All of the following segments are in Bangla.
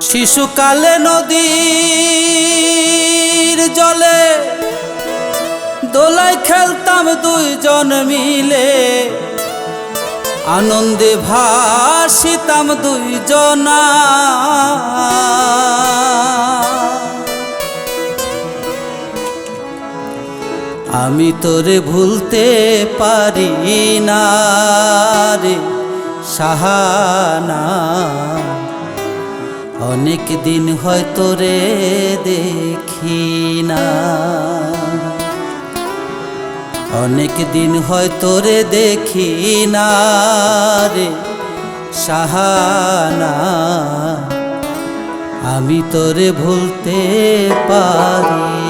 শিশুকালে নদীর জলে দোলায় খেলতাম দুইজন মিলে। আনন্দে ভাসিতাম দুইজনা। আমি তোরে ভুলতে পারি না রে। সাহানা, অনেক দিন হয়তো রে দেখি না অনেক দিন হয়তো রে দেখি না রে সাহানা, আমি তোরে ভুলতে পারি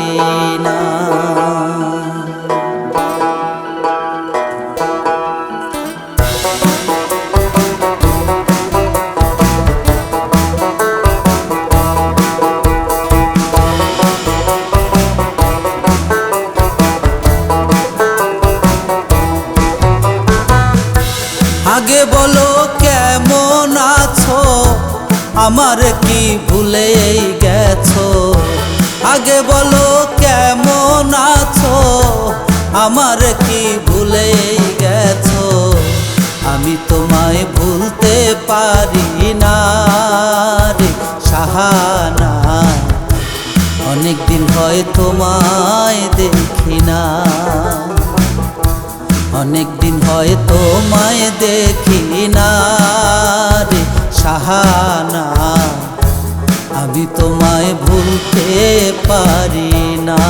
আগে বলো কেমন আছো? আমার কি ভুলে গেছো? আগে বলো কেমন আছো? আমার কি ভুলে গেছো? আমি তোমায় ভুলতে পারি না রে সাহানা। অনেক দিন হয় তোমায় দেখি না। অনেক দিন হয় তোমায় দেখি না রে সাহানা। আমি তোমায় ভুলতে পারি না।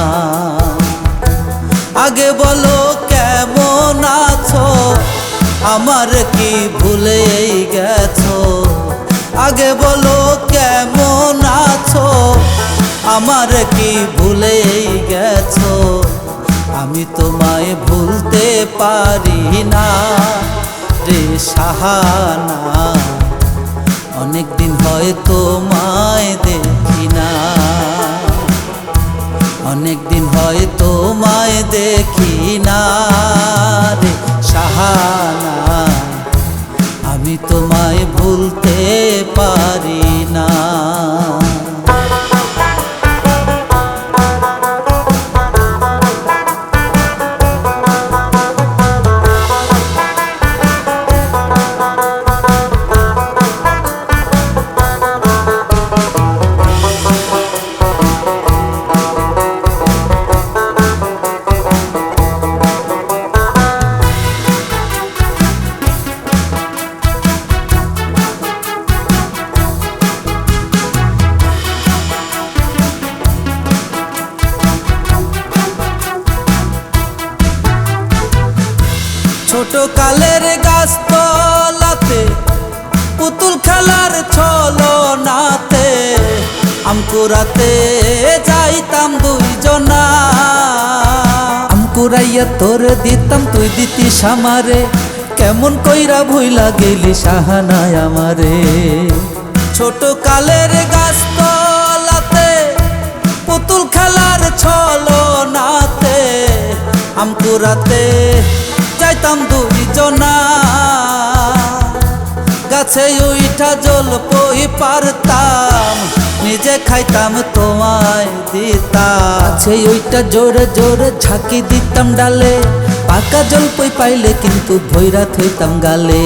আগে বলো কেমন আছো? আমার কি ভুলে গেছো? আগে বলো কেমন আছো? আমার কি ভুলে গেছো? আমি তোমায় ভুলতে পারি না রে সাহানা। অনেক দিন হয় তোমায় দেখি না। অনেক দিন হয় তোমায় দেখি না। কালের গাছ তলাতে পুতুল খেলার ছলো নাতে আমকুরাতে যাইতাম দুইজনা। আমকুরাইয়া তোর দিতাম, তুই দিতি সামারে কেমন কইরা ভুইলা গেলি সাহানায় আমারে। ছোট কালের গাছ তলাতে পুতুল খেলার ছলো নাতে আমকুরাতে যাইতাম দুইজনা গাছে উইঠা জল পই পারতাম, নিজে খাইতাম তোমায় দিতাম। গাছে ওইটা জোরে জোরে ঝাঁকি দিতাম ডালে, পাকা জল পই পাইলে কিন্তু ভৈরা থইতাম গালে।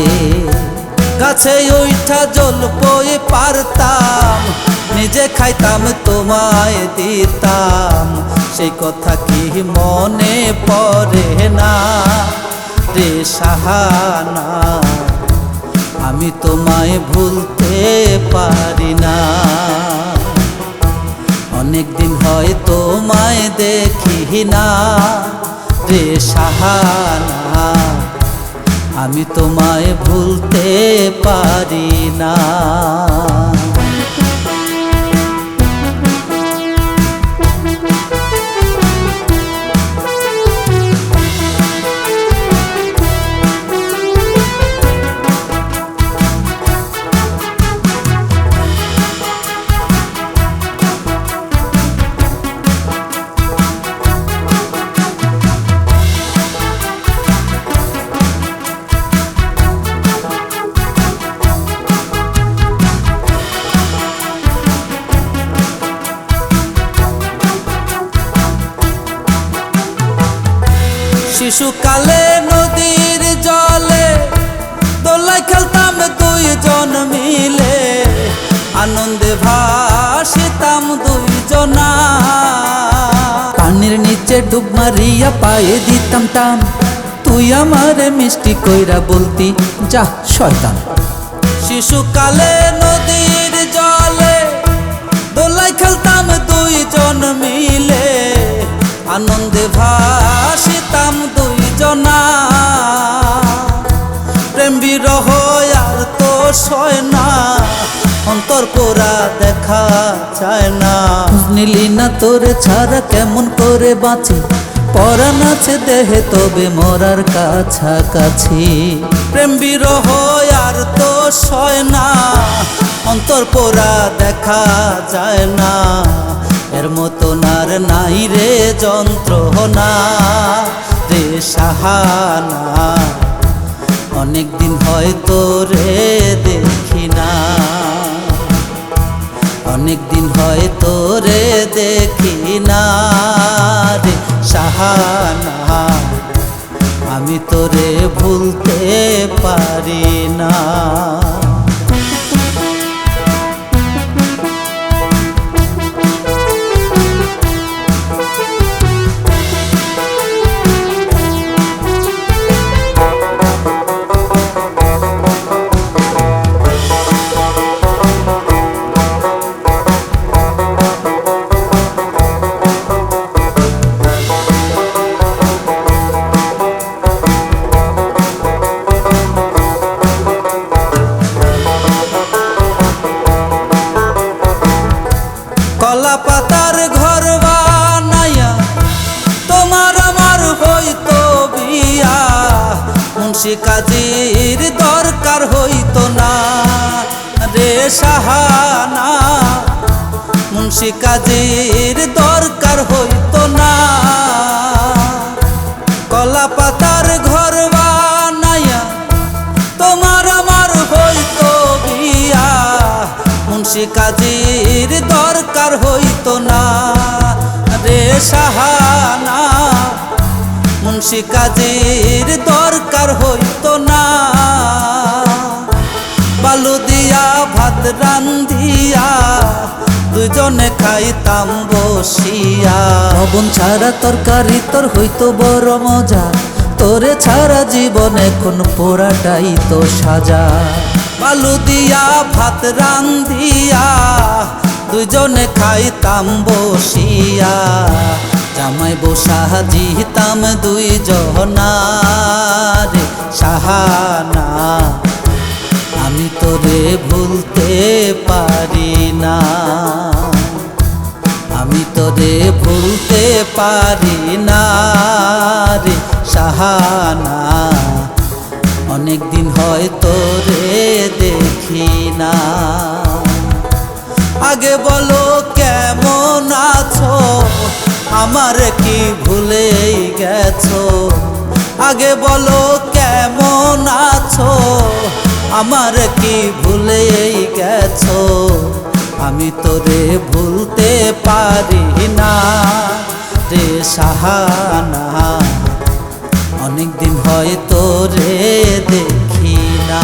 গাছে ওইঠা জল পই পারতাম, নিজে খাইতাম তোমায় দিতাম। সেই কথা কি মনে পড়ে না? রে সাহানা, আমি তোমায় ভুলতে পারি না। অনেক দিন হয় তোমায় দেখি না রে সাহানা, আমি তোমায় ভুলতে পারি না। শিশুকালে নদীর জলে, দোলায় খেলতাম দুইজন মিলে। আনন্দে ভাসিতাম দুই জনা পানির নিচে ডুব মারিয়া পায়ে দিতাম টান। তুই আমারে মিষ্টি কইরা বলতি, যা, শয়তান। শিশুকালে নদীর জলে, দোলায় খেলতাম দুইজন মিলে। আনন্দে ভাসিতাম দুইজনা। প্রেম বিরহ আর তো সয় না, অন্তর পোড়া দেখা চায় না। নিলি না তোরে ছাড়া কেমন করে বাঁচি? পরাণ আছে দেহে, তবে মরার কাছাকাছি। প্রেম বিরহ আর তো সয় না, অন্তর পোড়া দেখা যায় না। এর মতন আর নাই রে যন্ত্রণা, রে সাহানা। অনেক দিন হয়তো রে দেখি না। অনেক দিন হয়তো রে দেখি না, রে সাহানা। আমি তোরে ভুলতে পারি না। কাজীর দরকার হইতো না। রে সাহানা, মুন্সি কাজীর দরকার হইতো না। কলা পাতার ঘর বানাইয়া তোমার আমার হইতো বিয়া। মুন্সি কাজীর দরকার হইতো না। রে সাহানা, মুন্সি কাজীর দরকার হইতো বালু দিয়া, ভাত রান্ধিয়া দুজনে খাইতাম বসিয়া। লবণ ছাড়া তরকারি, তোর হইতো বড় মজা। তোরে ছাড়া জীবন এখন পোড়াটাই তো সাজা। বালু দিয়া, ভাত রান্ধিয়া দুজনে খাইতাম বসিয়া। জামাই বসা জিতাম দুই জহনারে সাহানা। আমি তোরে ভুলতে পারি না। আমি তোরে ভুলতে পারি না রে সাহানা। অনেক দিন হয় তোরে দেখি না। আগে বলো কেমন আছো? আমার কি ভুলে গেছো? আগে বলো কেমন আছো? আমার কি ভুলে গেছো? আমি তোরে ভুলতে পারি না রে সাহানা। অনেক দিন হয় তোরে দেখি না।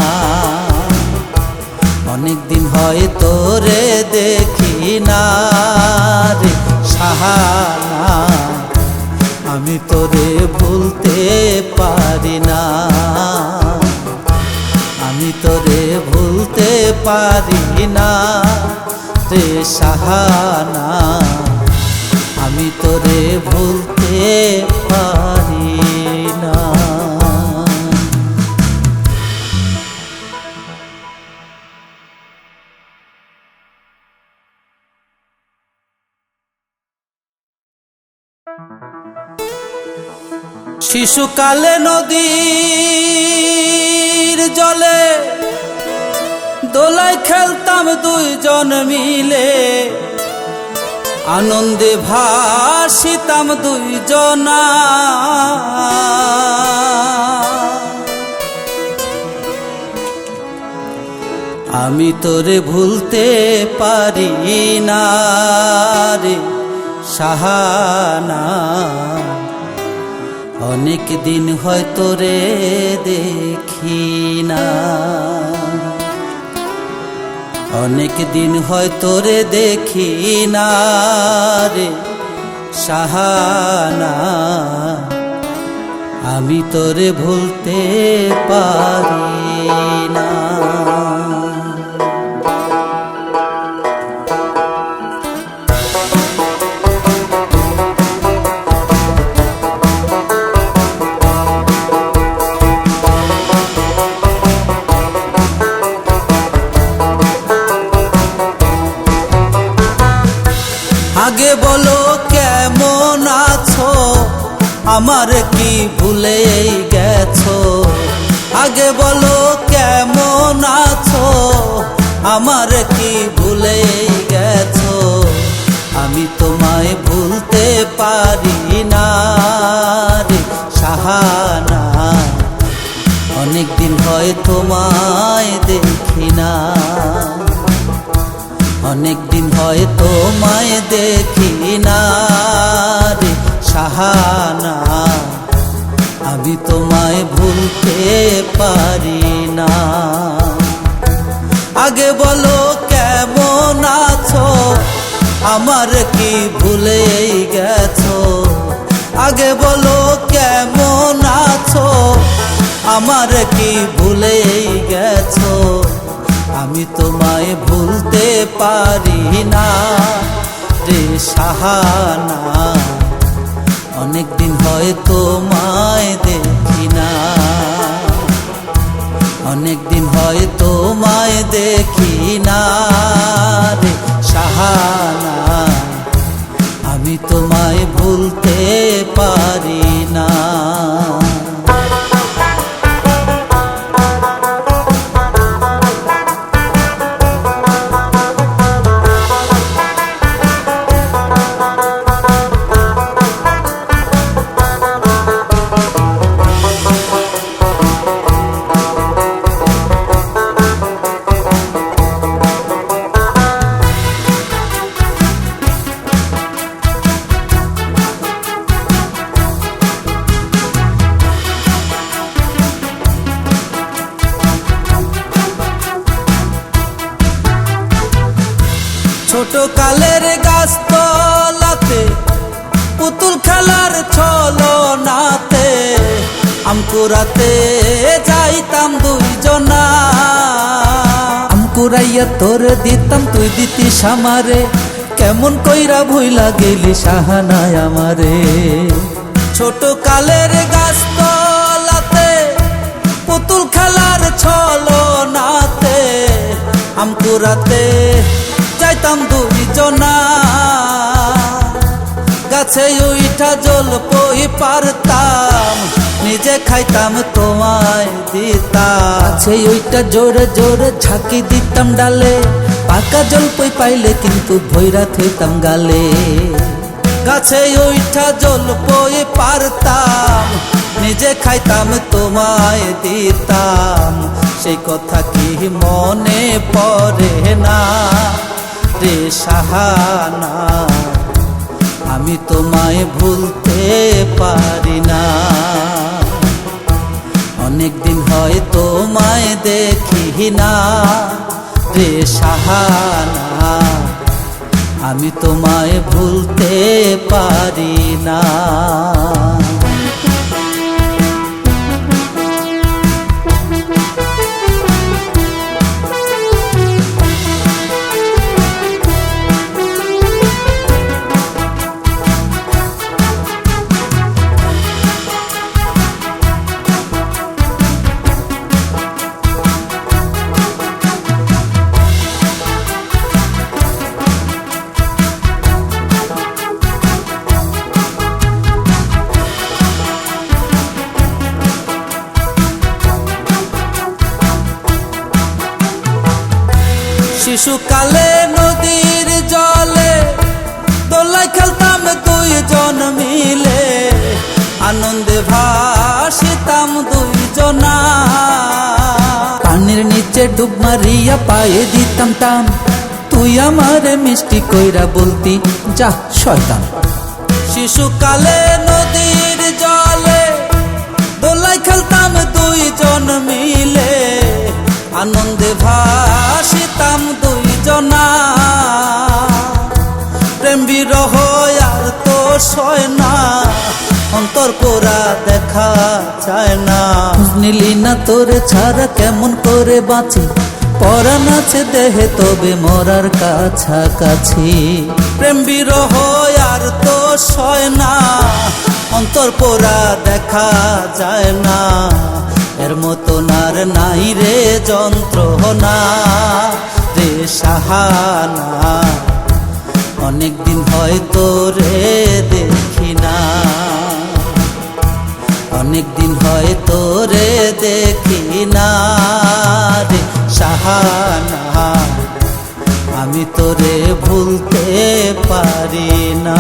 অনেক দিন হয় তোরে দেখি না রে সাহানা। আমি তোরে ভুলতে পারি না। আমি তোরে ভুলতে পারি না রে সাহানা। আমি তোরে ভুলতে পারি শিশুকালে নদীর জলে দোলায় খেলতাম দুইজন মিলে। আনন্দে ভাসিতাম দুইজনা। আমি তোরে ভুলতে পারি না রে। সাহানা অনেক দিন হয়তো রে দেখি না অনেক দিন হয়তো রে দেখি না রে সাহানা আমি তোরে ভুলতে পারি না আগে বলো কেমন আছো? আমার কি ভুলে গেছো? আগে বলো কেমন আছো? আমার কি ভুলে গেছো? আমি তোমায় ভুলতে পারি না রে সাহানা। অনেক দিন হয় তোমায় দেখি না। অনেক দিন হয় তোমায় দেখি না রে সাহানা। আমি তোমায় ভুলতে পারি না। আগে বলো কেমন আছো? আমার কি ভুলে গেছো? আগে বলো কেমন আছো? আমার কি ভুলে গেছো? আমি তোমায় ভুলতে পারি না রে সাহানা। অনেক দিন হয় তোমায় দেখি না। অনেক দিন হয় তোমায় দেখি না। কালের গাছ তলাতে পুতুল খেলার ছলো নাতে আমকুরাতে যাইতাম দুইজনা। আমকুরাইয়া তোর দিতাম, তুই দিতি সামারে কেমন কইরা ভুইলা গেলি সাহানায় আমারে। ছোট কালের গাছ তলাতে পুতুল খেলার ছলো নাতে আমকুরাতে গাছে উইঠা জল পই পারতাম? নিজে খাইতাম, তোমায় দিতাম। আছে ওইটা জোরে জোরে ঝাঁকি দিতাম ডালে। পাকা জল পই পাইলে কিন্তু ভৈরা থইতাম গালে। গাছে ওইটা জল পই পারতাম? নিজে খাইতাম, তোমায় দিতাম। সেই কথা কি মনে পড়ে না? রে সাহানা। আমি তোমায় ভুলতে পারি না। অনেক দিন হয় তোমায় দেখি না রে সাহানা। আমি তোমায় ভুলতে পারি না। মারিয়া পায়ে দিতাম টান। তুই আমার মিষ্টি কইরা বলতি, যা, শয়তান। শিশুকালে নদীর জলে খেলতাম দুইজন মিলে। আনন্দে ভাসিতাম দুইজনা। প্রেম বিরহ আর তো সয় না, অন্তর পোড়া দেখা যায় না। নিলি না তোরে, ছাড়া কেমন করে বাঁচি? পরাণ আছে দেহে, তবে মরার কাছাকাছি। প্রেম বিরহ আর তো সয় না, অন্তর পোড়া দেখা যায় না। এর মতন আর নাই রে যন্ত্রণা, রে সাহানা। অনেকদিন হয়তো রে দেখি না। অনেকদিন হয় তোরে দেখি না রে সাহানা। আমি তোরে ভুলতে পারি না।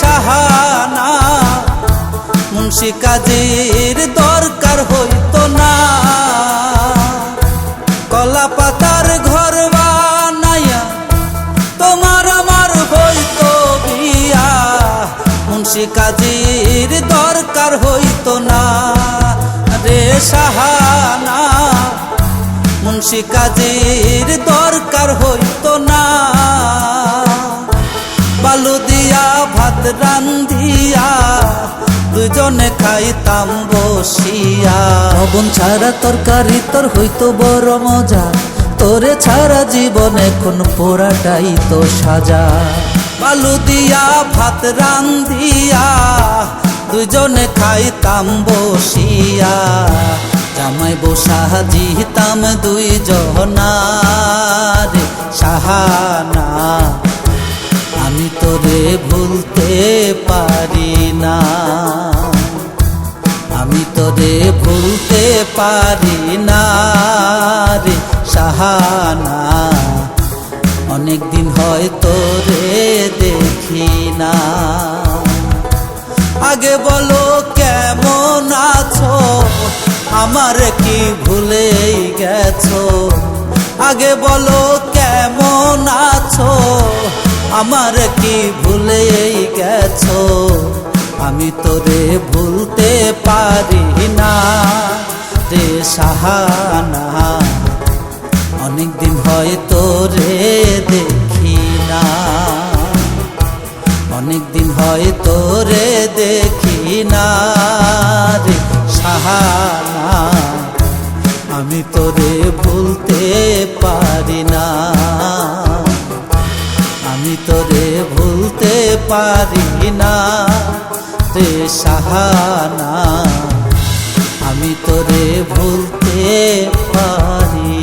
সাহানা। মুন্সি কাজীর দরকার হইতো না। কলা পাতার ঘর বানাইয়া তোমার আমার হইতো বিয়া। মুন্সি কাজীর দরকার হইতো না। রে সাহানা, মুন্সি কাজীর দরকার হইতো ভাত রান্ধিয়া, দুজনে খাইতাম বসিয়া। লবণ ছাড়া তরকারি তোর হইতো বড় মজা, তোরে ছাড়া জীবন এখন পোড়াটাই তো সাজা। বালু দিয়া ভাত রান্ধিয়া, দুজনে খাইতাম বসিয়া। জামাই বসা জিতাম দুই জহনারে, সাহানা। আমি তোরে ভুলতে পারি না। আমি তোরে ভুলতে পারি না রে সাহানা। অনেকদিন হয় তোরে দেখি না। আগে বলো কেমন আছো? আমার কি ভুলে গেছো? আগে বলো কেমন আছো? আমার কি ভুলে গেছো? আমি তোরে ভুলতে পারি না। রে সাহানা অনেক অনেকদিন হয় তোরে দেখি না। অনেক অনেকদিন হয় তোরে দেখি না। রে সাহানা, আমি তোরে ভুলতে পারি না। আমি তোরে ভুলতে পারি না রে সাহানা। আমি তোরে ভুলতে পারি